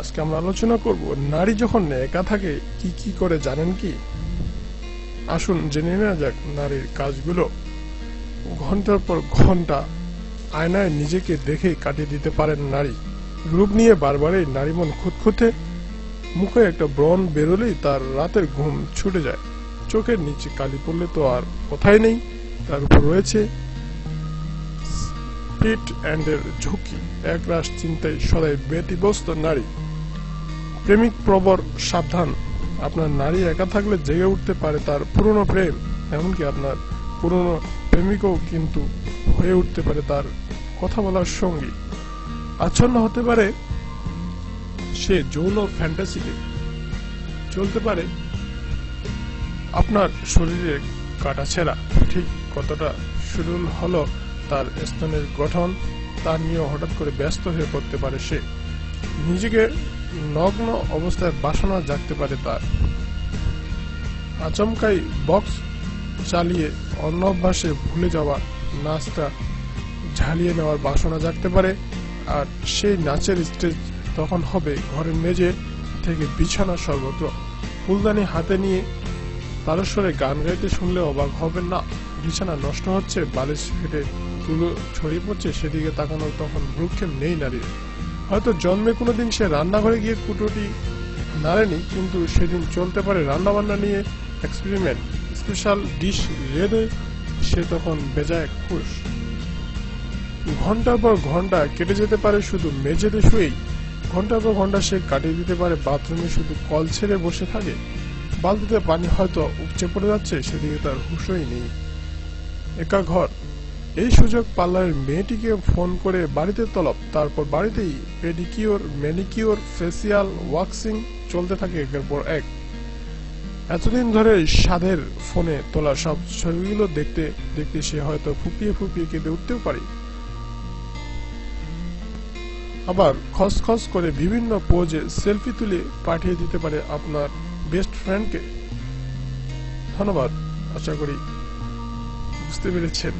আজকে আমরা আলোচনা করব, নারী যখন একা থাকে, কি কি করে জানেন কি? আসুন জেনে নেওয়া যাক নারীর কাজগুলো। ঘণ্টার পর ঘণ্টা আয়নায় নিজেকে দেখে কাটিয়ে দিতে পারেন নারী। রূপ নিয়ে বারবারই নারী মন খুঁতখুঁতে, মুখে একটা ব্রণ বেরোলেই তার রাতের ঘুম ছুটে যায়। চোখের নিচে কালি পড়লে তো আর কথাই নেই, তার উপর রয়েছে পিট অ্যান্ডের ঝুঁকি একরাশ চিন্তায় সদাই ব্যতিব্যস্ত নারী। প্রেমিক প্রবর সাবধান, আপনার নারী একা থাকলে জেগে উঠতে পারে তার পুরনো প্রেম, এমনকি আপনার পুরনো প্রেমিকও কিন্তু হয়ে উঠতে পারে তার কথা বলার সঙ্গী। আচ্ছন্ন হতে পারে সে যৌন ফ্যান্টাসিতে। চলতে পারে আপনার শরীরে কাটা ছেঁড়া, ঠিক কতটা সুরুল হলো তার স্তনের গঠন তা নিয়ে হঠাৎ করে ব্যস্ত হয়ে পড়তে পারে সে। নিজেকে নগ্ন অবস্থায় বাসনা জাগতে পারে তার। আচমকাই বক্স চালিয়ে অন্য অভ্যাসে ভুলে যাওয়া নাচটা ঝালিয়ে নেওয়ার বাসনা জাগতে পারে আর সেই নাচের স্টেজ তখন হবে ঘরের মেঝে থেকে বিছানা সর্বত্র। ফুলদানি হাতে নিয়ে তারস্বরে গান গাইতে শুনলে অবাক হবেন না। বিছানা নষ্ট হচ্ছে, বালিশ ফেটে তুলো ছড়িয়ে পড়ছে, সেদিকে তাকানোর তখন ভ্রুক্ষেপ নেই নারীর। হয়তো জন্মে কোনোদিন সে রান্নাঘরে গিয়ে কুটোটি নাড়েনি, কিন্তু সেদিন চলতে পারে রান্নাবান্না নিয়ে এক্সপেরিমেন্ট স্পেশাল ডিশ রেঁধে সে তখন বেজায় খুশ। ঘণ্টার পর ঘণ্টা কেটে যেতে পারে শুধু মেঝেতে শুয়েই। ঘণ্টার পর ঘণ্টা সে কাটিয়ে দিতে পারে বাথরুমে শুধু কল ছেড়ে বসে থাকে। বালতিতে পানি হয়তো উপচে পড়ে যাচ্ছে, সেদিকে তার হুঁশই নেই। একা ঘর। এই সুযোগ পার্লারের মেয়েটিকে ফোন করে বাড়িতে তলব। তারপর বাড়িতেই পেডিকিওর, ম্যানিকিওর, ফেসিয়াল, ওয়াক্সিং চলতে থাকে একের পর এক। এতদিন ধরে সাধের ফোনে তোলা সব ছবিগুলো দেখতে দেখতে সে হয়তো ফুপিয়ে ফুপিয়ে কেঁদে উঠতেও পারে। আবার খসখস করে বিভিন্ন পোজে সেলফি তুলে পাঠিয়ে দিতে পারে আপনার বেস্ট ফ্রেন্ডকে। ধন্যবাদ, আশা করি বুঝতে পেরেছেন